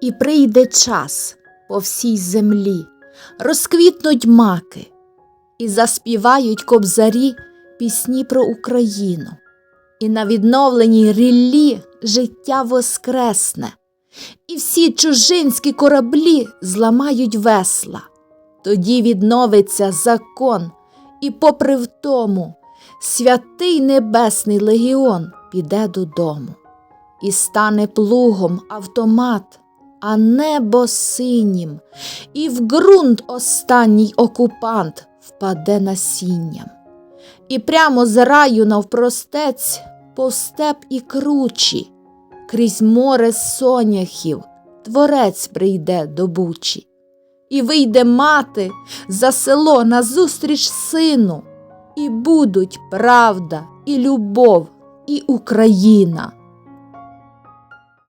І прийде час по всій землі, розквітнуть маки, і заспівають кобзарі пісні про Україну. І на відновленій ріллі життя воскресне, і всі чужинські кораблі зламають весла. Тоді відновиться закон, і, попри втому, святий небесний легіон піде додому, і стане плугом автомат, а небо синім, і в ґрунт останній окупант впаде насінням. І прямо з раю навпростець по степ і кручі, крізь море соняхів, творець прийде до бучі. І вийде мати за село назустріч сину, і будуть правда, і любов, і Україна.